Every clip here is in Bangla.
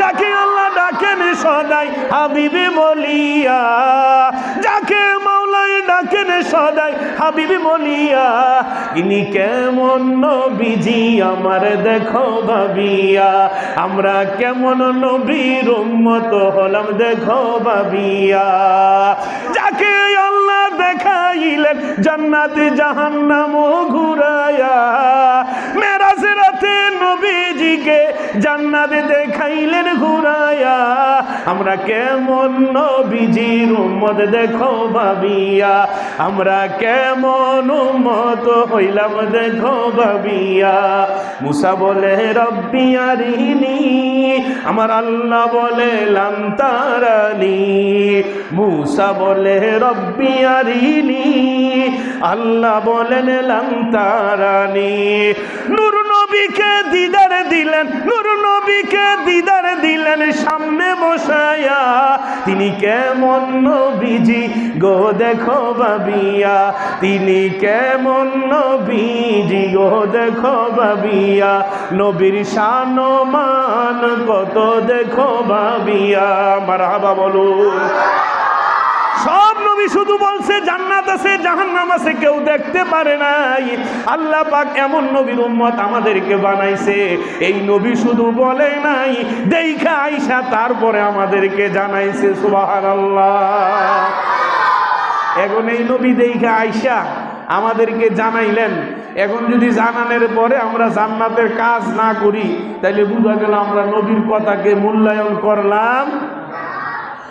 যাকে আল্লাহ ডাকেন সদাই হাবিবি বলিয়া যাকে ডাকেন সদাই বলিয়া ইনি কেমন নবীজি আমার দেখো ভাবিয়া। আমরা কেমন নবীর উম্মত হলাম দেখো ভাবিয়া। যাকে দেখাইলেন, জান্নাতে জাহান্নাম ঘুরায়া মেরাজ রাতে নবীজিকে জান্নাতে দেখাইলেন ঘুরায়া আমরা কেমন নবীজির উম্মত দেখো ভাবিয়া। আমরা কেমন উম্মত হইলাম দেখো ভাবিয়া। মুসা বলে, রব্বি আরিনি। আমার আল্লাহ বলে লান্তারানি মুসা বলে রব্বি আরিনি। আল্লাহ বলেন লাম তারানি। নূর নবীকে দিদার দিলেন, নূর নবীকে দিদার দিলেন, সামনে বসায়া। তিনি কেমন নবীজি গো দেখো বাবিয়া। তিনি কেমন নবীজি গো দেখো বাবিয়া। নবীর শান মান কত দেখো বাবিয়া। মারহাবা বলুন। সব নবী শুধু বলছে, জান্নাত আছে, জাহান্নাম আছে, কেউ দেখতে পারে নাই। আল্লাহ পাক এমন নবীর উম্মত আমাদেরকে বানাইছে। এই নবী শুধু বলে নাই, দেখা আইসা তারপরে আমাদেরকে জানাইছে, সুবহানাল্লাহ। এখন এই নবী দেখা আইসা আমাদেরকে জানাইলেন। এখন যদি জানানোর পরে আমরা জান্নাতের কাজ না করি তাহলে বুঝা গেল আমরা নবীর কথাকে মূল্যায়ন করলাম।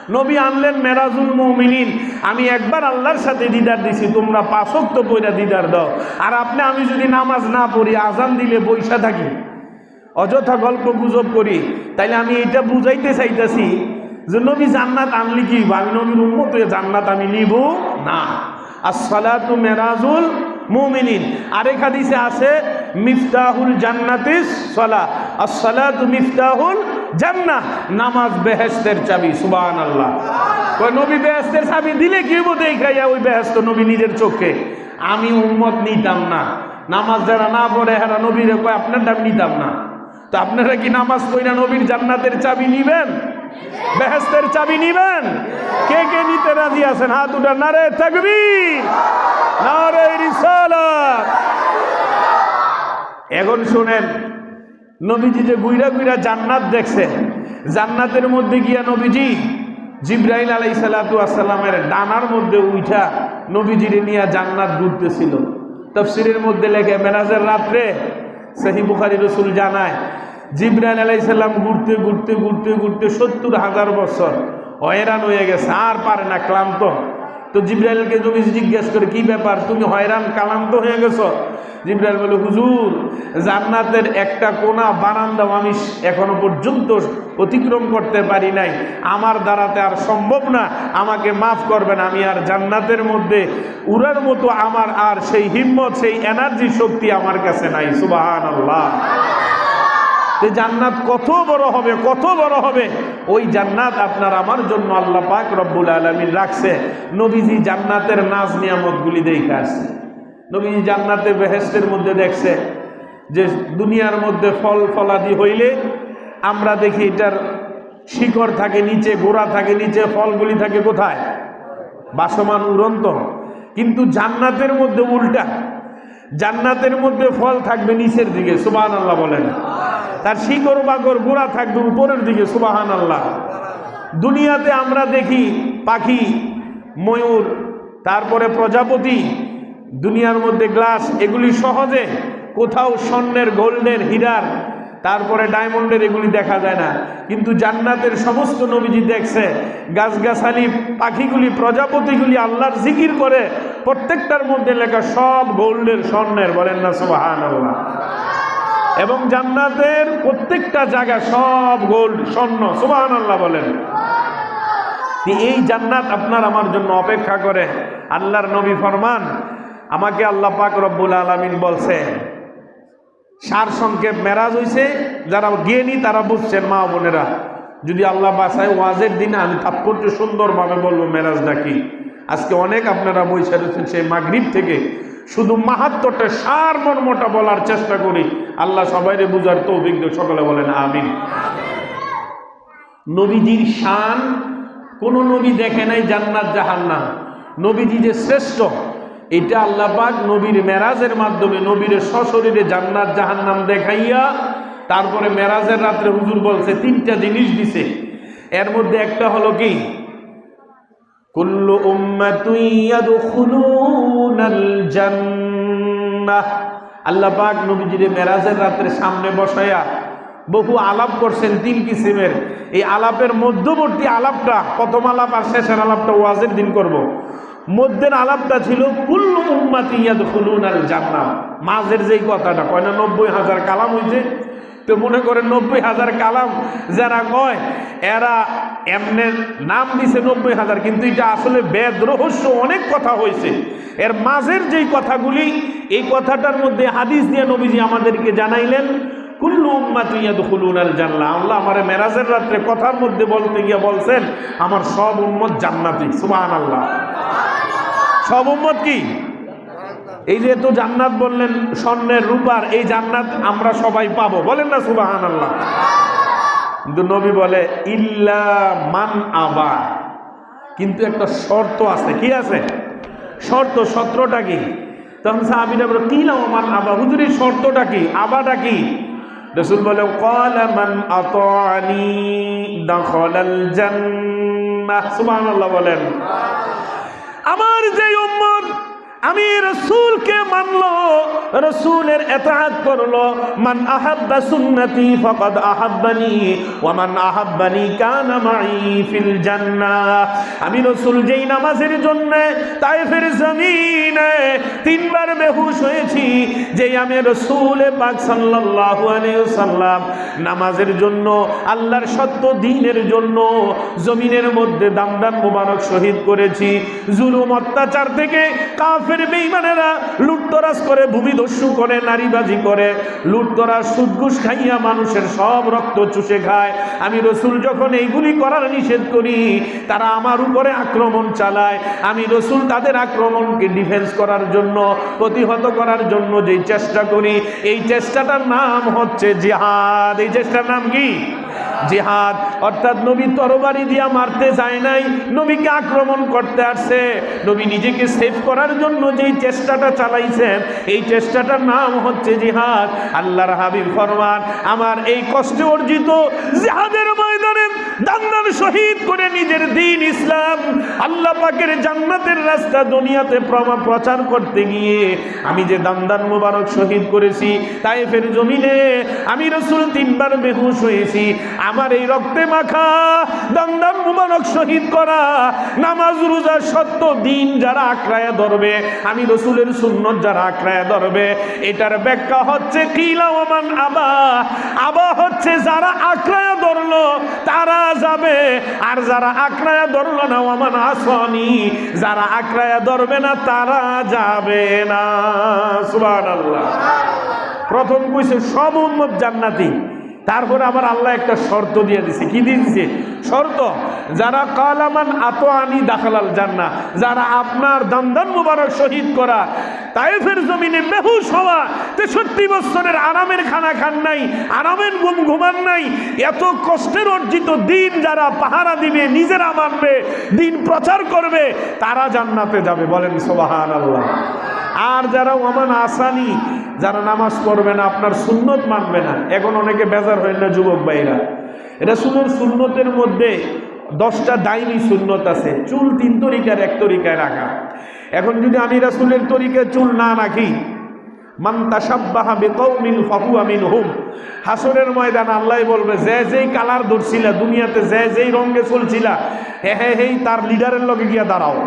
নবী আনলেন মেরাজুল মমিনিন। আমি একবার আল্লাহর সাথে দিদার দিছি, তোমরা পাঁচক তো পইরা দিদার দাও। আর আপনি, আমি যদি নামাজ না পড়ি, আজান দিলে বৈশা থাকি। অযথা গল্প গুজব করি। তাইলে আমি এটা বুঝাইতে চাইতেছি যে নবী জান্নাত আনলি কি আমি নবীর উন্মত জান্নাত আমি নিব না। আসসালাতু মেরাজুল মুমিনিন। আরেক হাদিসে আছে, মিফতাহুল জান্নাতিস সলা। আসসালাতু মিফতাহুল জান্নাহ, নামাজ বেহেস্তের চাবি, সুবহানাল্লাহ। কই নবী বেহেস্তের চাবি দিলে কি দেখাইয়া ওই বেহেস্ত নবী নিজের চোখে? আমি উম্মত নিতাম না। নামাজ যারা না পড়ে, হেরা নবীরে কয়, আপনার দাম নিতাম না। তো আপনারা কি নামাজ পড়া নবীর জান্নাতের চাবি নিবেন? বেহেস্তের চাবি নিবেন? কে কে নিতে রাজি আছেন? হাত উঠা নারে তাকবীর, নারে রিসালাত। এখন শুনেন নবীজি যে গুইরা গুইরা জান্নাত দেখছে, জান্নাতের মধ্যে গিয়া নবীজি জিব্রাইল আলাই সালাতু আসসালামের ডানার মধ্যে উঠা নবীজিরে নিয়ে জান্নাত ঘুরতেছিল। তফসিরের মধ্যে লেখে, মেরাজের রাত্রে সহি বুখারি রসুল জানায়, জিব্রাইল আলাইসাল্লাম ঘুরতে ঘুরতে ঘুরতে ঘুরতে সত্তর হাজার বছর হয়রান হয়ে গেছে, আর পারে না, ক্লান্ত। তো জিব্রাইলকে তুমি জিজ্ঞেস করে, কি ব্যাপার? তুমি হয়রান, ক্লান্ত হয়ে গেছো? জিব্রাইল বলে হুজুর, জান্নাতের একটা কোনা বারান্দাও আমি এখনও পর্যন্ত অতিক্রম করতে পারি নাই। আমার দ্বারাতে আর সম্ভব না। আমাকে মাফ করবেন, আমি আর জান্নাতের মধ্যে উড়ার মতো আমার আর সেই হিম্মত, সেই এনার্জি শক্তি আমার কাছে নাই। সুবাহান আল্লাহ যে জান্নাত কত বড় হবে, কত বড় হবে, ওই জান্নাত আপনার আমার জন্য আল্লাহ পাক রব্বুল আলমিন রাখছে। নবীজি জান্নাতের নাজ নিয়ামতগুলি দেখে আসছে। নবীজি জান্নাতে বেহেস্তের মধ্যে দেখছে যে দুনিয়ার মধ্যে ফল ফলাদি হইলে আমরা দেখি এটার শিকড় থাকে নিচে, গোড়া থাকে নিচে, ফলগুলি থাকে কোথায়? বাসমান উড়ন্ত। কিন্তু জান্নাতের মধ্যে উল্টা। জান্নাতের মধ্যে ফল থাকবে নিচের দিকে সুবান আল্লাহ বলেন। তার শিকড় বাগর গোড়া থাকবে উপরের দিকে সুবাহান আল্লাহ দুনিয়াতে আমরা দেখি পাখি, ময়ূর, তারপরে প্রজাপতি, দুনিয়ার মধ্যে গ্লাস, এগুলি সহজে কোথাও স্বর্ণের, গোল্ডের, হীরার, তারপরে ডায়মন্ডের এগুলি দেখা যায় না। কিন্তু জান্নাতের সমস্ত নবীজি দেখছে, গাছগাছালি, পাখিগুলি, প্রজাপতিগুলি আল্লাহর জিকির করে, প্রত্যেকটার মধ্যে লেখা সব গোল্ডের, স্বর্ণের, বলেন না সুবাহান আল্লাহ এবং জান্নাতের প্রত্যেকটা জায়গা সব গোল্ড, স্বর্ণ সুবাহান আল্লাহ বলেন এই জান্নাত আপনার আমার জন্য অপেক্ষা করে। আল্লাহর নবী ফরমান, আমাকে আল্লাহ পাক রব্বুল আলমিন বলছে, সার সংক্ষেপ মেরাজ হয়েছে যারা জ্ঞানী তারা বুঝছেন, মা বোনেরা। যদি আল্লাহ বাসায় ওয়াজের দিনে আমি তাৎপর্য সুন্দরভাবে বলব মেরাজ ডাকি আজকে অনেক আপনারা বৈশা রয়েছেন সেই মাগরীব থেকে। শুধু মাহাত্মটা সার মর্মটা বলার চেষ্টা করি। আল্লাহ সবাইরে বুঝার তৌফিক সকলে বলেন আমিন। নবীজির শান, কোন নবী দেখে নাই জান্নাত জাহান্নাম। নবীজি যে শ্রেষ্ঠ, এটা আল্লাহ পাক নবীর মেরাজের মাধ্যমে, নবীর সশরীরে জান্নাত জাহান্নাম দেখাইয়া, তারপরে মেরাজের রাত্রে হুজুর বলছে, তিনটা জিনিস দিছে। এর মধ্যে একটা হলো কি? কুল্লু উম্মাতুন ইয়াদখুলুনাল জান্নাহ। আল্লাহ পাক নবীজিরে মেরাজের রাত্রে সামনে বসায়া বহু আলাপ করছেন তিন কিসিমের। এই আলাপের মধ্যবর্তী আলাপটা, প্রথম আলাপ আর শেষের আলাপটা ওয়াজের দিন করব। মধ্যের আলাপটা ছিল কুল্লু উম্মাতি ইয়াদখুলুন আল জান্নাহ। মাঝের যেই কথাটা, কয় না, নব্বই হাজার কালাম হইছে। তো মনে করেন নব্বই হাজার কালাম যারা কয়, এরা এমনে নাম দিছে নব্বই হাজার, কিন্তু এটা আসলে বেদ রহস্য, অনেক কথা হয়েছে। এর মাঝের যেই কথাগুলি, এই কথাটার মধ্যে হাদিস দিয়ে নবীজি আমাদেরকে জানাইলেন, কুল্লু আল্লাহ রাত্রে কথার মধ্যে বলতে গিয়ে বলছেন, আমার সব সুবহানাল্লাহ। সব কি? এই জান্নাত বললেন, স্বর্ণের রূপার, এই জান্নাত আমরা সবাই পাবো। বলেন না সুবাহান আল্লাহ কিন্তু নবী বলে, ইল্লা মান আবা। কিন্তু একটা শর্ত আছে। কি আছে? শর্ত সত্রটা কি? তখন সাহাবিরা বলে কি নাম মান আবা? হুজুরের শর্তটা কি? আবাটা কি? রসুল বলে কল মান আতানি দাখলাল জান্নাহ। সুবহানাল্লাহ বলেন। আমার যে উম্মত আমি রসুলকে মানলো, রসুলের এতাহাত করল, মান আহাব্বা সুন্নতি ফাকাদ আহাব্বানি, ওয়া মান আহাব্বানি কানা মাই ফিল জান্নাহ আমি রসুল যেই নামাজের জন্য তায়েফের জমিনে তিনবার বেহুশ হয়েছি, যেই আমি রসুল পাক সাল্লাল্লাহু আলাইহি ওয়াসাল্লাম নামাজের জন্য, আল্লাহর সত্য দ্বীনের জন্য জমিনের মধ্যে দামদান মুবারক শহীদ করেছি। জুলুম অত্যাচার থেকে কাফের বেঈমানেরা লুটতরাজ করে ভূমিদস্যু করে, নারীবাজি করে। লুটতরাজ সুদঘুষ খাইয়া মানুষের সব রক্ত চুষে খায়। আমি রসুল যখন এইগুলি করার নিষেধ করি, তারা আমার উপরে আক্রমণ চালায়। আমি রসুল তাদের আক্রমণকে ডিফেন্স করার জন্য, প্রতিহত করার জন্য যেই চেষ্টা করি, এই চেষ্টাটার নাম হচ্ছে জিহাদ। এই চেষ্টার নাম কি? জিহাদ। অর্থাৎ নবী তরবারি দিয়া মারতে যায় নাই, নবীকে আক্রমণ করতে আসছে। নবী নিজেকে সেভ করার জন্য যেই চেষ্টাটা চালাইছেন, এই চেষ্টাটার নাম হচ্ছে জিহাদ। আল্লাহর হাবিব ফরমান, আমার এই কষ্টে অর্জিত জিহাদের দান্দান শহীদ করে নিজের দিন ইসলাম। আল্লাহ পাকের জান্নাতের রাস্তা দুনিয়াতে প্রচার করতে গিয়ে আমি যে দান্দান মুবারক শহীদ করেছি তাইফের জমিনে, আমি রসুল তিনবার বেহুশ হয়েছি। আমার এই রক্তে মাখা দান্দান মুবারক শহীদ করা নামাজ রোজা সত্য দিন যারা আঁকড়ায় ধরবে, আমি রসুলের সুন্নত যারা আঁকড়ায় ধরবে, এটার ব্যাখ্যা হচ্ছে কিলা ওমান আবা। আবা হচ্ছে যারা আঁকড়ায় ধরলো, তারা যাবে। আর যারা আঁকড়ায় ধরলো না আমার আসনি। যারা আঁকড়ায় ধরবে না, তারা যাবে না। সুবাহ প্রথম কইছে, সব উন্মত জান্নাতি। তারপরে আবার আল্লাহ একটা শর্ত দিয়ে দিছে। কি দিয়ে দিছে? শর্ত, যারা কালামান আতো আনি দাখালাল জান্না যারা আপনার দন্দন মুবারক শহীদ করা তাইফের জমিনে বেহুশ হওয়া, তেষট্টি বছরের আরামের খানা খান নাই, আরামের ঘুম ঘুমান নাই, এত কষ্টের অর্জিত দিন যারা পাহারা দিবে, নিজেরা মানবে, দিন প্রচার করবে, তারা জান্নাতে যাবে। বলেন সোবাহান আল্লাহ আর যারা ওমান আসানি যারা নামাজ পড়বে না, আপনার সুন্নত মানবে না। এখন অনেকে বেজার হয় না যুবক ভাইরা। শুনুন সুন্নতের মধ্যে দশটা দাইনি সুন্নত আছে। চুল তিন তরিকার, এক তরিকায় রাখা। এখন যদি আমি রাসুলের তরিকায় চুল না রাখি, মান মিনহুম। হাসরের ময়দান আল্লাহ বলবে, যে যেই কালার ধরছিলা দুনিয়াতে, যে যেই রঙে চলছিলা, হে হে হেই তার লিডারের লগে গিয়া দাঁড়াও।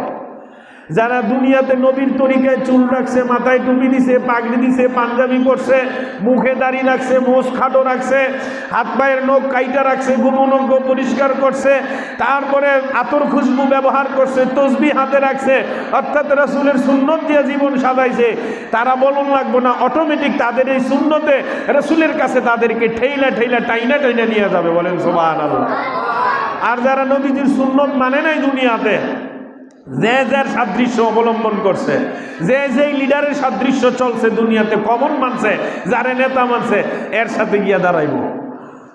যারা দুনিয়াতে নবীর তরিকায় চুল রাখছে, মাথায় টুপি দিছে, পাগড়ি দিছে, পাঞ্জাবি করছে মুখে দাড়ি রাখছে, মোষ খাটো রাখছে, হাত পায়ের নখ কাইটা রাখছে গুমনজ্ঞ পরিষ্কার করছে, তারপরে আতর খুশবু ব্যবহার করছে তসবি হাতে রাখছে, অর্থাৎ রাসুলের সুন্নত দিয়ে জীবন সাজাইছে, তারা বলুন লাগবো না অটোমেটিক তাদের এই সুন্নতে রাসুলের কাছে তাদেরকে ঠেইলা ঠেইলা, টাইনা টাইনা নিয়ে যাবে, বলেন সোবাহ আর যারা নবীজির সুন্নত মানে নাই দুনিয়াতে যে যার সাদৃশ্য অবলম্বন করছে, যে যেই লিডারের সাদৃশ্য চলছে দুনিয়াতে কমন মানছে, যারে নেতা মানছে, এর সাথে গিয়া দাঁড়াইব।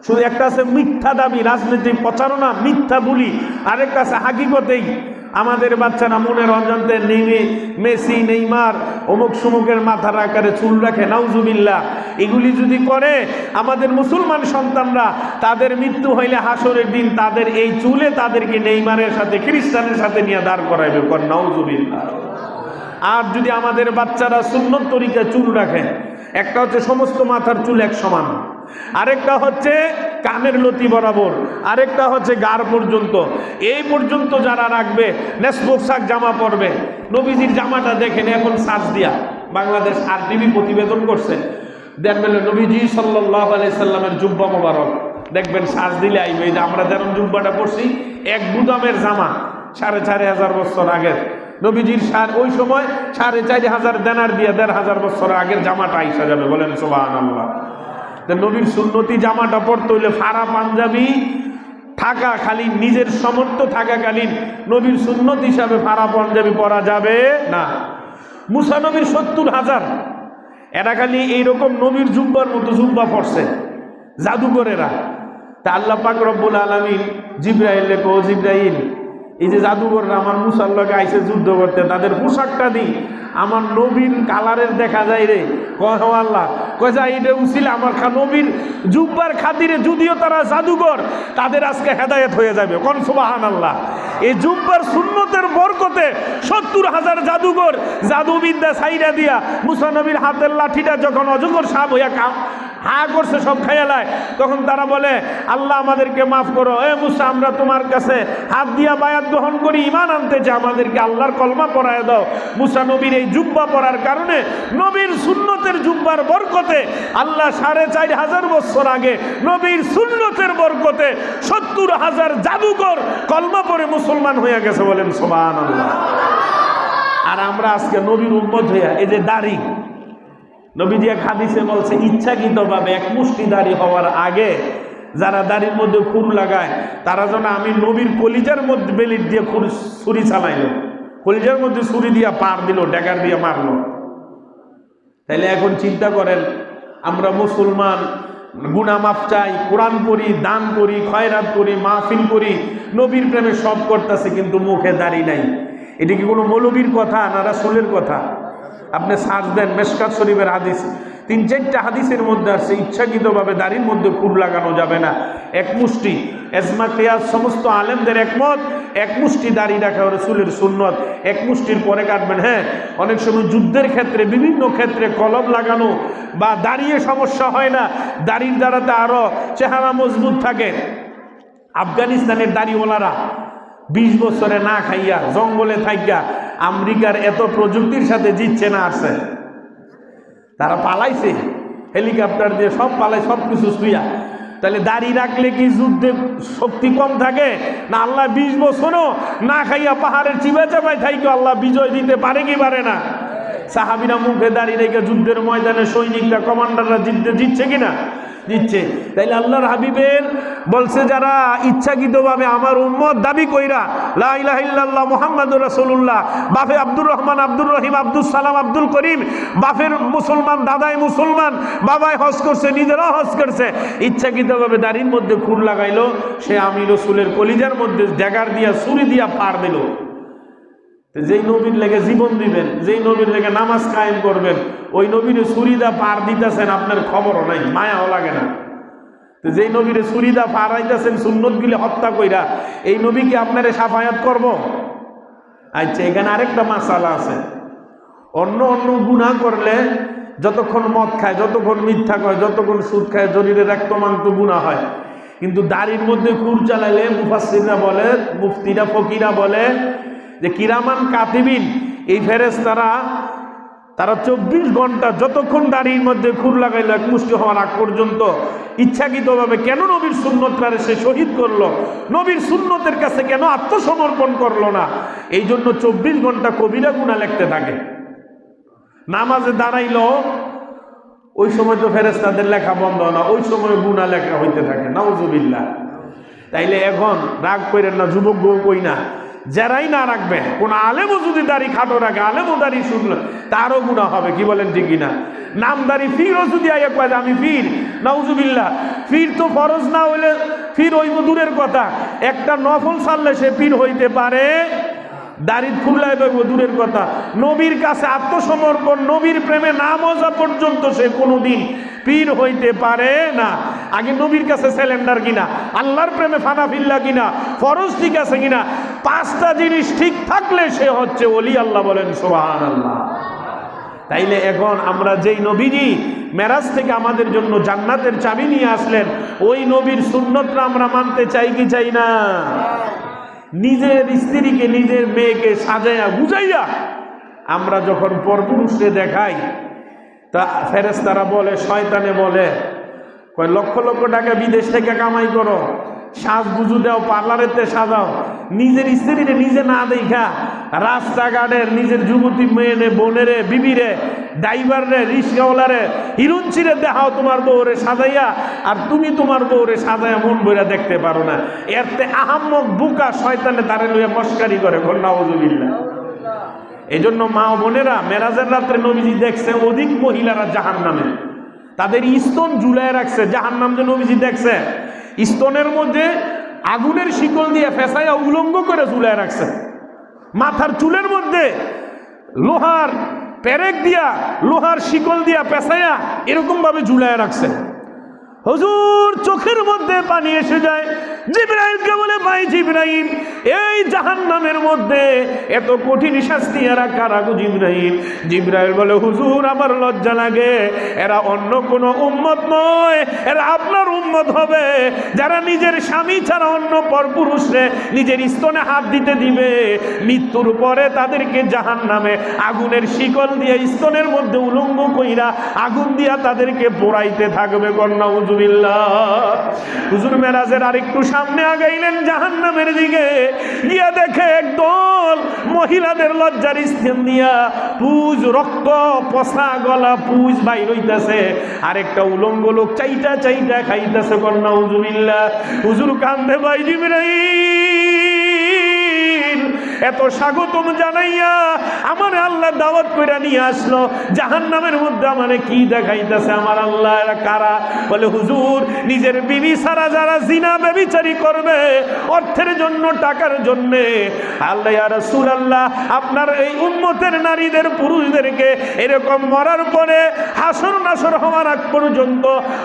শুধু একটা আছে মিথ্যা দাবি, রাজনীতি প্রচারণা, মিথ্যা বলি, আরেকটা আছে হাকিকতেই। আমাদের বাচ্চারা মনের অজান্তে নেমে মেসি, নেইমার, অমুক সুমুকের মাথার আকারে চুল রাখে নাউজুবিল্লা এগুলি যদি করে, আমাদের মুসলমান সন্তানরা, তাদের মৃত্যু হইলে হাসরের দিন তাদের এই চুলে তাদেরকে নেইমারের সাথে, খ্রিস্টানের সাথে নিয়ে দাঁড় করাইবে, কর নাউজুবিল্লা আর যদি আমাদের বাচ্চারা সুন্নত তরিকা চুল রাখে, একটা হচ্ছে সমস্ত মাথার চুল এক সমান, আরেকটা হচ্ছে কানের লতি বরাবর। আরেকটা হচ্ছে গার পর্যন্ত। এই পর্যন্ত যারা রাখবে নেসপোশাক জামা পরবে। নবীজির জামাটা দেখেন এখন সাজ দিয়া। বাংলাদেশ আর টিভি প্রতিবেদন করছে। দেখবেন নবীজি সাল্লাহ আলাইসাল্লামের জুব্বা মোবারক। দেখবেন সাজ দিলে আইবে যে আমরা যেমন জুব্বাটা পরছি, এক গুদামের জামা, সাড়ে চারি হাজার বছর আগের। নবীজির সার ওই সময় সাড়ে চারি হাজার দেনার দিয়ে দেড় হাজার বছর আগের জামাটা আইসা যাবে, বলেন সোবাহান আল্লাহ নবীর সুন্নতি জামাটা পরতে হইলে ফাড়া পাঞ্জাবি থাকা খালি নিজের সমর্থ থাকাকালীন নবীর সুন্নত হিসাবে ফাড়া পাঞ্জাবি পরা যাবে না। মুসা নবীর সত্তর হাজার। এরা খালি এইরকম নবীর জুব্বার মতো জুব্বা পড়ছে জাদুঘরেরা তা আল্লাহ পাক রব্বুল আলমিন জিব্রাহিল জিব্রাহিল এই যে জাদুঘররা আমার মুসাল্লাকে আইসে যুদ্ধ করতে, তাদের পোশাকটা দিই। আমার নবীর কালারের দেখা যায় রে। কয়েছে আল্লাহ। কয়, যা এটা উচিল আমার খা নবীর জুব্বার খাতিরে যদিও তারা জাদুঘর, তাদের আজকে হেদায়ত হয়ে যাবে। কন সুবাহান আল্লাহ এই জুব্বার সুন্নতের বরকতে সত্তর হাজার জাদুঘর জাদুবিদ্যা সাইরা দিয়া মুসানবীর হাতের লাঠিটা যখন অজগর সাপ হইয়া হা করছে, সব খাইয়ালায় তখন তারা বলে, আল্লাহ আমাদেরকে মাফ করো। এ মুসা, আমরা তোমার কাছে হাত দিয়া বায়াত গ্রহণ করি ইমান আনতে চাই। আমাদেরকে আল্লাহর কলমা পড়ায় দাও। মুসা নবীর এই জুব্বা পড়ার কারণে নবীর সুন্নতের জুব্বার বরকতে, আল্লাহ সাড়ে চার হাজার বছর আগে নবীর সুন্নতের বরকতে সত্তর হাজার জাদুকর কলমা পড়ে মুসলমান হয়ে গেছে বলেন সোমান আর আমরা আজকে নবীর উম্মত হইয়া, এই যে দাড়ি নবীজি এক হাদিসে বলছে, ইচ্ছাকৃতভাবে এক মুষ্টিদারি হওয়ার আগে যারা দাড়ির মধ্যে খুর লাগায়, তারা যেন আমি নবীর কলিজার মধ্যে বেলিট দিয়ে খুর, ছুরি চালাইল। কলিজার মধ্যে ছুরি দিয়ে পার দিল ডেকার দিয়ে মারলো। তাইলে এখন চিন্তা করেন, আমরা মুসলমান গুনা মাফ চাই, কোরআন করি দান করি, খয়রাত করি, মাহফিল করি, নবীর প্রেমে সব করতেছে, কিন্তু মুখে দাড়ি নাই। এটা কি কোনো মৌলবীর কথা না রাসুলের কথা? আপনি সার্চ দেন মেশকাত শরীফের হাদিস, তিন চারটা হাদিসের মধ্যে আসছে, ইচ্ছাকৃতভাবে দাড়ির মধ্যে খুব লাগানো যাবে না। এক মুষ্টি, এজমা, কেয়াস, সমস্ত আলেমদের একমত, এক মুষ্টি দাড়ি রাখা রসুলের সুন্নত, এক মুষ্টির পরে কাটবেন হ্যাঁ। অনেক সময় যুদ্ধের ক্ষেত্রে, বিভিন্ন ক্ষেত্রে কলম লাগানো বা দাঁড়িয়ে সমস্যা হয় না, দাড়ির দ্বারাতে আরও চেহারা মজবুত থাকে। আফগানিস্তানের দাড়িওয়ালারা বিশ বছরে না খাইয়া, জঙ্গলে থাকিয়া আমেরিকার এত প্রযুক্তির সাথে জিতছে না আসছে। তারা পালাইছে, হেলিকপ্টার দিয়ে সব পালাই সব কিছু শুইয়া তাহলে দাড়ি রাখলে কি যুদ্ধে শক্তি কম থাকে? না আল্লাহ বিশ বছরও না খাইয়া পাহাড়ের চিবা চাপায় থাইকে আল্লাহ বিজয় দিতে পারে কি পারে না? সাহাবিরা মুখে দাঁড়িয়ে রেখে যুদ্ধের ময়দানে সৈনিকরা কমান্ডাররা জিততে জিতছে কিনা? দিচ্ছে তাইলে আল্লাহর হাবিবের বলছে যারা ইচ্ছাকৃতভাবে আমার উম্মত দাবি কইরা, লা ইলাহা ইল্লাল্লাহ মুহাম্মাদুর রাসূলুল্লাহ বাফে আব্দুর রহমান, আব্দুর রহিম আব্দুল সালাম, আব্দুল করিম বাফের মুসলমান, দাদাই মুসলমান, বাবাই হজ করছে, নিজেরাও হজ করছে, ইচ্ছাকৃতভাবে দাড়ির মধ্যে খুর লাগাইলো, সে আমি রসুলের কলিজার মধ্যে ড্যাগার দিয়া, ছুরি দিয়া পার দিল। যেই নবীর লেগে জীবন দিবেন, যেই নবীর লেগে নামাজ কায়েম করবেন, ওই নবীরে সুরিদা পার দিতেছেন, আপনার খবরও নাই, মায়াও লাগে না। যেই নবীরে সুরিদা পার আইতেছেন, সুন্নত গিলে হত্যা কইরা, এই নবী কি আপনারে সাফায়াত করব? আচ্ছা এখানে আরেকটা মাসালা আছে। অন্য অন্য গুণা করলে যতক্ষণ মদ খায়, যতক্ষণ মিথ্যা কয়, যতক্ষণ সুদ খায় শরীরে রক্তমান্ত গুণা হয়। কিন্তু দাড়ির মধ্যে কুর চালাইলে মুফাসিরা বলে, মুফতিরা, ফকিরা বলে যে কিরামান কাতিবিন, এই ফেরেস তারা তারা চব্বিশ ঘণ্টা যতক্ষণ দাড়ির মধ্যে খুর লাগাইলো, এক মুষ্টি হওয়ার আগ পর্যন্ত ইচ্ছাকৃতভাবে কেন নবীর সুন্নতটারে সে শহীদ করল? নবীর সুন্নতের কাছে কেন আত্মসমর্পণ করল না? এই জন্য চব্বিশ ঘণ্টা কবিরা গুণা লেখতে থাকে। নামাজে দাঁড়াইলো, ওই সময় তো ফেরেস্তাদের লেখা বন্ধ না, ওই সময় গুণা লেখা হইতে থাকে, নাউজুবিল্লাহ। তাইলে এখন রাগ করেন না, যুবক বউ কই না? যারাই না রাখবে, কোন আলেমও যদি দাড়ি খাটো রাখে, আলেমও দাড়ি শুনলো তারও গুণা হবে, কি বলেন ঠিকই না নামদারি ফিরও যদি যে আমি ফির, নাউজুবিল্লাহ পীর তো ফরজ না হইলে ফির হইব দূরের কথা। একটা নফল সারলে সে পীর হইতে পারে দাড়ি খুললায় দেব দূরের কথা। নবীর কাছে আত্মসমর্পণ, নবীর প্রেমে না মজা পর্যন্ত সে কোনোদিন পীর হইতে পারে না। আগে নবীর কাছে সিলিন্ডার কিনা, আল্লাহর প্রেমে ফানা ফিল্লা কিনা, ফরজ ঠিক আছে কিনা? পাঁচটা জিনিস ঠিক থাকলে সে হচ্ছে অলি আল্লাহ বলেন সোহান আল্লাহ তাইলে এখন আমরা যেই নবীজি মেরাজ থেকে আমাদের জন্য জান্নাতের চাবি নিয়ে আসলেন, ওই নবীর সুন্নতরা আমরা মানতে চাই কি চাই না? নিজের স্ত্রীকে, নিজের মেয়েকে সাজাইয়া বুঝাইয়া আমরা যখন পরপুরুষে দেখাই, তা ফেরেস্তারা বলে, শয়তানে বলে, কয় লক্ষ লক্ষ টাকা বিদেশ থেকে কামাই করো সাজ বুঝু দাও, পার্লারেতে সাজাও নিজের স্ত্রীরে নিজে না দেখা, রাস্তাঘাটের নিজের যুবতী মেয়েরে, বোনেরে, বিবিরে ড্রাইভারে রিক্সাওয়ালারে, হিরুঞ্চিরে দেখাও তোমার বউরে সাজাইয়া, আর তুমি তোমার বউরে সাজাইয়া মন বইরা দেখতে পারো না। এরতে আহাম্মক বুকা শয়তানে তারে লইয়া মস্কারি করে ঘন্নাউজুবিল্লা এই জন্য মা বোনেরা, মেরাজের রাত্রে নবীজি দেখছে অধিক মহিলারা জাহান নামে তাদের স্তন ঝুলায় রাখছে জাহান নাম যে নবীজি দেখছে, স্তনের মধ্যে আগুনের শিকল দিয়ে ফেসাইয়া উলঙ্গ করে ঝুলায় রাখছে। মাথার চুলের মধ্যে লোহার প্যারেক দিয়া, লোহার শিকল দিয়া পেঁচাইয়া এরকমভাবে ঝুলায় রাখছে। হুজুর, চোখের মধ্যে পানি এসে যায়। জিব্রাইলকে বলে, ভাই জিব্রাইল, এই জাহান্নামের মধ্যে এত কঠিন শাস্তি এরা কারা গো জিব্রাইল? জিব্রাইল বলে, হুজুর, আমার লজ্জা লাগে। এরা অন্য কোনো উম্মত নয়। এরা আপনার উম্মত হবে। যারা নিজের স্বামী ছাড়া অন্য পরপুরুষরে নিজের স্তনে হাত দিতে দিবে, মৃত্যুর পরে তাদেরকে জাহান নামে আগুনের শিকল দিয়ে স্তনের মধ্যে উলঙ্গ কইরা আগুন দিয়া তাদেরকে পোড়াইতে থাকবে কন্যা হুজুবিল্লাহ হুজুর মেরাজের আরেকটু সামনে আগাইলেন দিকে। দেখে একদল মহিলাদের লজ্জার স্থান দিয়া পুজ, রক্ত, পচা গলা পুজ বাইর হইতাছে। আরেকটা উলঙ্গ লোক চাইটা চাইটা খাইতেছে কন্যা হুজুবিল্লাহ হুজুর কান্দে বাইজি জিবরাইল। এত স্বাগতম জানাইয়া আমার আল্লাহ দাওয়াত করে নিয়ে আসলো। জাহান নামের মধ্যে আমারে কি দেখাইতেছে? আমার আল্লাহ কারা? বলে, হুজুর, নিজের বিবি সারা যারা জিনা বেবিচারি করবে, অর্থের জন্য, টাকার জন্য। আল্লাহ আর সুর আল্লাহ আপনার এই উন্মতের নারীদের, পুরুষদেরকে এরকম মরার পরে হাসর নাসর হওয়ার আগ পর্যন্ত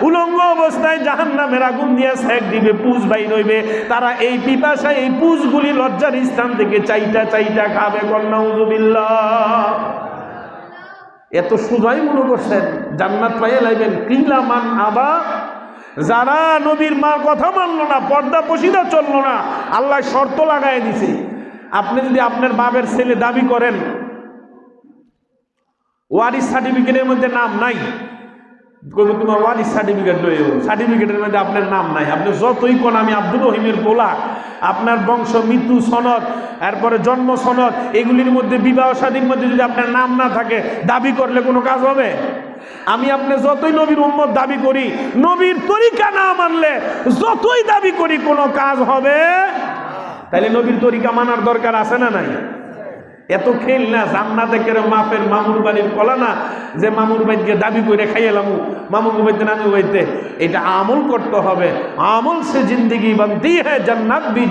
উলঙ্গ অবস্থায় জাহান নামের আগুন দিয়ে সেক দিবে পুজ বাইর রইবে তারা এই পিপাসা এই পুজগুলি লজ্জার স্থান থেকে চাইটা চাইটা খাবে এত সুজাই মনে করছেন, জান্নাত পাইয়ে লাইবেন। কিলা মান আবা, যারা নবীর মার কথা মানলো না, পর্দা পশিদা চলল না, আল্লাহ শর্ত লাগাই দিছে। আপনি যদি আপনার বাপের ছেলে দাবি করেন ওয়ারিস সার্টিফিকেটের মধ্যে নাম নাই কইবে, তোমার ওয়ারিস সার্টিফিকেট লই সার্টিফিকেটের মধ্যে আপনার নাম নাই। আপনি যতই কোন, আমি আব্দুল রহিমের পোলা, আপনার বংশ, মৃত্যু সনদ, এরপরে জন্ম সনদ, এগুলির মধ্যে বিবাহ শাদীর মধ্যে যদি আপনার নাম না থাকে, দাবি করলে কোনো কাজ হবে? আমি আপনি যতই নবীর উম্মত দাবি করি, নবীর তরিকা না মানলে যতই দাবি করি, কোনো কাজ হবে? তাহলে নবীর তরিকা মানার দরকার আছে না নাই? এত খেল না, জান্নাতে কেরে মাপের মামুর বাড়ির কলা না? যে মামুর বাড়িকে দাবি করে খাইয়ালাম মামুর বাড়িতে নানু বাড়িতে। এটা আমল করতে হবে। আমল সে জিন্দগি বানতি হ্যাঁ জান্নাত বি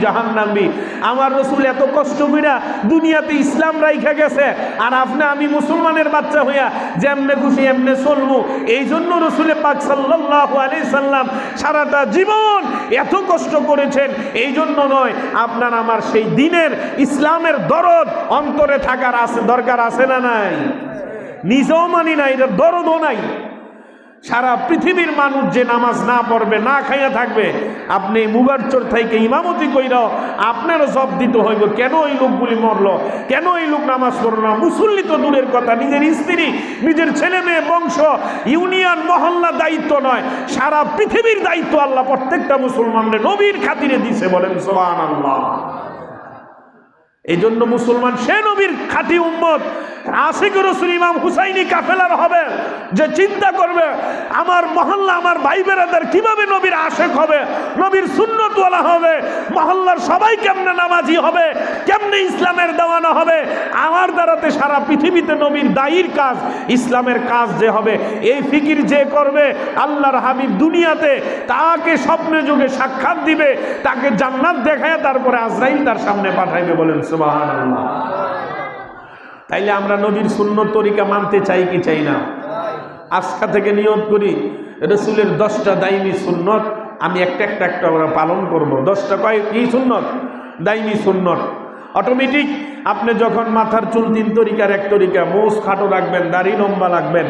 আমার রসুল এত কষ্ট কইরা দুনিয়াতে ইসলাম রাইখা গেছে। আর আপনি আমি মুসলমানের বাচ্চা হইয়া যেমনে খুশি, এমনে চলবো এই জন্য রসুলে পাক সাল্লাহ আলি সাল্লাম সারাটা জীবন এত কষ্ট করেছেন। এই জন্য নয়, আপনার আমার সেই দিনের ইসলামের দরদ অন্তরে থাকার আছে, দরকার আছে না নাই? নিজেও মানি নাই, এটার দরদও নাই। সারা পৃথিবীর মানুষ যে নামাজ না পড়বে, না খাইয়া থাকবে, আপনি মুগারচর থেকে ইমামতি কইরাও আপনারও জব দিতে হইব, কেন এই লোকগুলি মরলো? কেন এই লোক নামাজ পড়ল না? মুসল্লি তো দূরের কথা, নিজের স্ত্রী, নিজের ছেলে মেয়ে, বংশ, ইউনিয়ন, মহল্লা দায়িত্ব নয়, সারা পৃথিবীর দায়িত্ব আল্লাহ প্রত্যেকটা মুসলমানদের নবীর খাতিরে দিছে বলেন সোহান আল্লাহ এই জন্য মুসলমান সে নবীর খাঁটি উম্মত। আশিক রসুল ইমাম হুসাইনি কাফেলার হবে, যে চিন্তা করবে, আমার মহল্লা, আমার ভাই বেরাদের কীভাবে নবীর আশেক হবে, নবীর সুন্নতওয়ালা হবে, মহল্লার সবাই কেমনে নামাজি হবে, কেমনে ইসলামের দেওয়ানো হবে, আমার দ্বারাতে সারা পৃথিবীতে নবীর দায়ীর কাজ, ইসলামের কাজ যে হবে, এই ফিকির যে করবে, আল্লাহর হাবিব দুনিয়াতে তাকে স্বপ্নে যুগে সাক্ষাৎ দিবে, তাকে জান্নাত দেখায়, তারপরে আজরাইল তার সামনে পাঠাইবে বলেন সুবাহান তাইলে আমরা নবীর সুন্নত তরিকা মানতে চাই কি চাই না? আজকা থেকে নিয়ত করি, রসুলের দশটা দাইমি সুন্নত, আমি একটা একটা একটা আমরা পালন করব। দশটা কয়? কি সুন্নত? দাইমি সুন্নত। অটোমেটিক আপনি যখন মাথার চুল তিন তরিকার, এক তরিকা, মোষ, খাটো রাখবেন, দাড়ি লম্বা রাখবেন,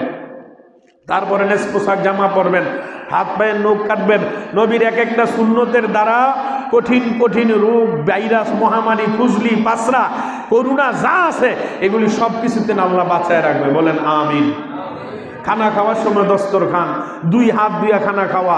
তারপরে নেস পোশাক জামা পরবেন হাত পায়ের নখ কাটবেন, নবীর এক একটা সুন্নতের দ্বারা কঠিন কঠিন রোগ, ভাইরাস, মহামারী ফুজলি পাসরা, করুণা যা আছে, এগুলি সব কিছুতে আল্লাহ বাঁচায় রাখবে। বলেন আমিন। খানা খাওয়ার সময় দস্তর খান দুই হাত দিয়া খানা খাওয়া।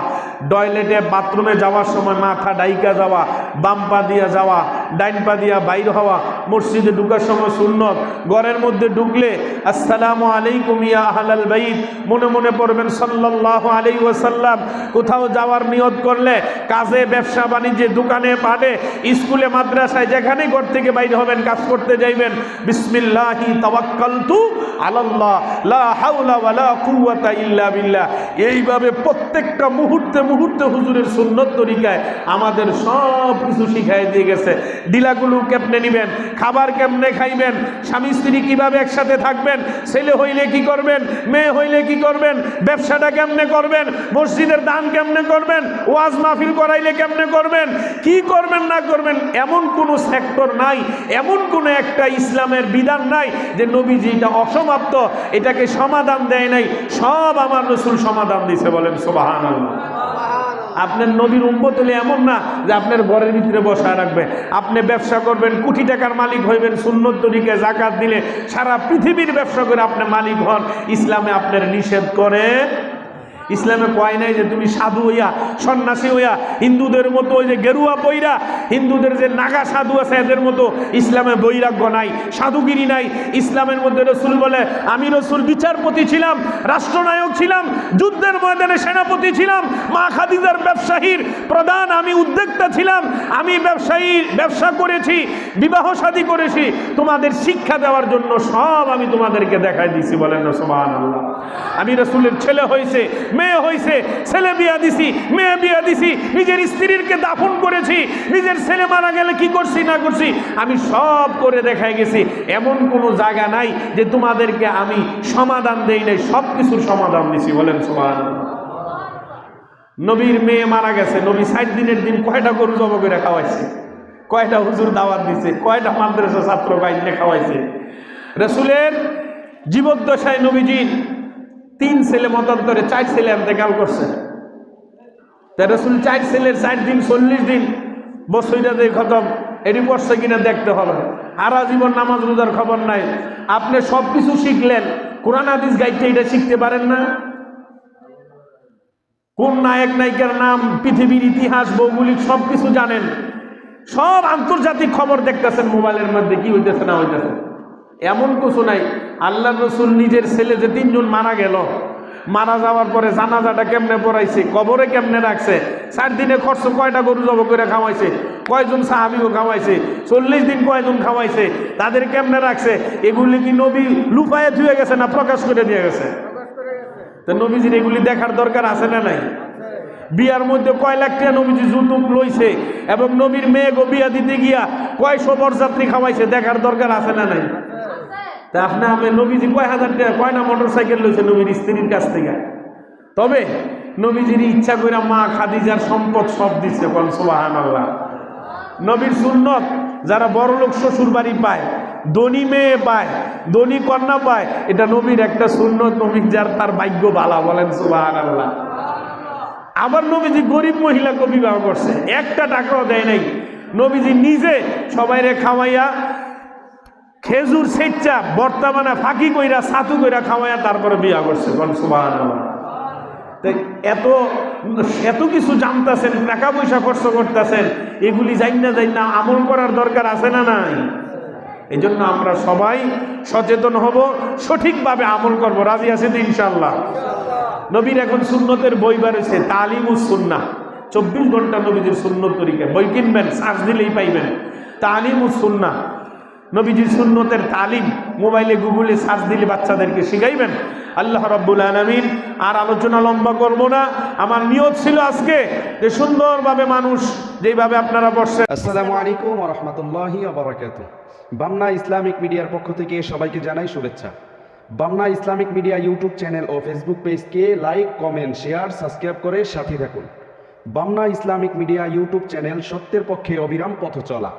টয়লেটে, বাথরুমে যাওয়ার সময় মাথা ডাইকা যাওয়া, বাম্পা দিয়া যাওয়া ডাইন পা দিয়া বাইর হওয়া, মসজিদে ঢুকার সময় সুন্নত। ঘরের মধ্যে ঢুকলে, আসসালামু আলাইকুম ইয়া আহলাল বাইত। মনে মনে পড়বেন, সাল্লাল্লাহু আলাইহি ওয়াসাল্লাম, কোথাও যাওয়ার নিয়ত করলে, কাজে, ব্যবসা, বাণিজ্যে, দোকানে, পাটে, স্কুলে, মাদ্রাসায় যেখানে ঘর থেকে বাইর হবেন, কাজ করতে যাইবেন, বিসমিল্লাহি তাওয়াক্কালতু আলাল্লাহ, লা হাওলা ওয়ালা কুওয়াতা ইল্লা বিল্লাহ। এইভাবে প্রত্যেকটা মুহূর্তে মুহূর্তে হুজুরের সুন্নত তরিকায় আমাদের সব কিছু শিখাই দিয়ে গেছে। ডিলাগুলো কেমনে নিবেন? খাবার কেমনে খাইবেন? স্বামী স্ত্রী কীভাবে একসাথে থাকবেন? ছেলে হইলে কি করবেন? মেয়ে হইলে কি করবেন? ব্যবসাটা কেমনে করবেন? মসজিদের দান কেমনে করবেন? ওয়াজ মাহফিল করাইলে কেমনে করবেন? কি করবেন, না করবেন? এমন কোনো সেক্টর নাই, এমন কোনো একটা ইসলামের বিধান নাই যে নবীজি এটা অসমাপ্ত, এটাকে সমাধান দেয় নাই। সব আমার রসুল সমাধান দিছে বলেন সোবাহান আপনার নবীর উম্মত হলে এমন না যে আপনার ঘরের ভিতরে বসায় রাখবে। আপনি ব্যবসা করবেন, কোটি টাকার মালিক হইবেন, সুন্নত তরিকে জাকাত দিলে সারা পৃথিবীর ব্যবসা করে আপনি মালিক হন। ইসলামে আপনার নিষেধ করে ইসলামে কয় নাই যে তুমি সাধু হইয়া, সন্ন্যাসী হইয়া, হিন্দুদের মতো ওই যে গেরুয়া বইরা হিন্দুদের যে নাগা সাধু আছে এদের মতো ইসলামে বৈরাগ্য নাই, সাধুগিরি নাই। ইসলামের মধ্যে রসুল বলে, আমি রসুল বিচারপতি ছিলাম, রাষ্ট্রনায়ক ছিলাম, যুদ্ধের ময়দানে সেনাপতি ছিলাম, মা খাদিজার ব্যবসায়ীর প্রধান, আমি উদ্যোক্তা ছিলাম, আমি ব্যবসায়ী, ব্যবসা করেছি, বিবাহ শাদী করেছি, তোমাদের শিক্ষা দেওয়ার জন্য সব আমি তোমাদেরকে দেখাই দিছি বলেন সোমান আল্লাহ আমি রসুলের ছেলে হয়েছে মেয়ে হয়েছে, ছেলে বিয়া দিছি, মেয়ে বিয়া দিছি, নিজের স্ত্রীরকে দাফন করেছি, নিজের ছেলে মারা গেলে কি করছি, না করছি, আমি সব করে দেখাই গেছি। এমন কোনো জায়গা নাই যে তোমাদেরকে আমি সমাধান দেই নাই সব কিছুর সমাধান দিছি, বলেন সোমান নবীর মেয়ে মারা গেছে, নবী ষাট দিনের দিন কয়টা গরু জব করে খাওয়াইছে? কয়টা হুজুর দাওয়াত দিছে? কয়টা মাদ্রাসা ছাত্র বাইরে খাওয়াইছে? রসুলের জীবদ্দশায় নবীজির তিন ছেলে মতান্তরে চার ছেলে এতেকাল করছে। তা রসুল চার ছেলের চার দিন, চল্লিশ দিন বছরটা দিয়ে খতম। এটি পড়ছে কিনা দেখতে হবে। আর জীবন নামাজ রোজার খবর নাই। আপনি সব কিছু শিখলেন। কোরআন, হাদিস গাইডটা এটা শিখতে পারেন না। কোন নায়ক, নায়িকার নাম, পৃথিবীর ইতিহাস, ভৌগোলিক সব কিছু জানেন। সব আন্তর্জাতিক খবর দেখতেছেন মোবাইলের মধ্যে, কি হইতেছে, না হইতেছে। এমন কিছু নাই। আল্লাহ রসুল নিজের ছেলে যে তিনজন মারা গেল, মারা যাওয়ার পরে জানাজাটা কেমনে পড়াইছে, কবরে কেমনে রাখছে, চার দিনে খরচ কয়টা গরু জব করে খাওয়াইছে, কয়জন সাহাবিও খাওয়াইছে, চল্লিশ দিন কয়জন খাওয়াইছে, তাদের কেমনে রাখছে, এগুলি কি নবী লুপায়ে ধুয়ে গেছে না প্রকাশ করে দিয়ে গেছে? তো নবীজির এগুলি দেখার দরকার আছে না নাই? বিয়ার মধ্যে কয় লাখ টাকা নবীজি যৌতুক লইছে এবং নবীর মেয়ে গো বিয়া দিতে গিয়া কয়শো বরযাত্রী খাওয়াইছে, দেখার দরকার আছে না নাই? তা আপনি আমি নবীজি কয় হাজার টাকা, কয় না মোটর সাইকেল লইছে নবীর স্ত্রীর কাছ থেকে? তবে নবীজির ইচ্ছা করে মা খাদিজার সম্পদ সব দিচ্ছে, কোন সোবাহান আল্লাহ নবীর সুন্নত, যারা বড় লোক শ্বশুর বাড়ি পায়, ধনী মেয়ে পায়, ধনী কন্যা পায়, এটা নবীর একটা সুন্নত নবী যার তার ভাগ্য বালা, বলেন সুবাহান আল্লাহ আবার নবীজি গরিব মহিলাকে বিবাহ করছে, একটা টাকাও দেয় নাই। নবীজি নিজে সবাইরে খাওয়াইয়া খেজুর সেচ্চা বর্তমানে ফাঁকি কইরা, ছাতু কইরা খাওয়াইয়া তারপরে বিয়া করছে। এত এত কিছু জানতেছেন, টাকা পয়সা খরচ করতেছেন, এগুলি যাই না যাই না আমল করার দরকার আছে না নাই? এই জন্য আমরা সবাই সচেতন হব, সঠিকভাবে আমল করব। রাজি আছে তো ইনশাল্লাহ নবীর এখন সুন্নতের বই বেরোছে তালিমুস সুন্না চব্বিশ ঘণ্টা নবীজির সুন্নত তরিকা। বই কিনবেন, সার্চ দিলেই পাইবেন। তালিমুস সুন্না নবীজির সুন্নতের তালিম, মোবাইলে, গুগলে সার্চ দিলে বাচ্চাদেরকে শিখাইবেন। আল্লাহ রাব্বুল আলামিন, আর আলোচনা লম্বা করব না। আমার নিয়ত ছিল আজকে যে সুন্দরভাবে মানুষ যেভাবে আপনারা বসছেন। আসসালামু আলাইকুম রহমতুল্লাহি আবরাকাত বামনা ইসলামিক মিডিয়ার পক্ষ থেকে সবাইকে জানাই শুভেচ্ছা। Bamna Islamic media YouTube channel ও ফেসবুক পেজকে লাইক, কমেন্ট, শেয়ার, সাবস্ক্রাইব করে সাথে থাকুন। Bamna Islamic media YouTube channel সত্যের পক্ষে অবিরাম পথ চলা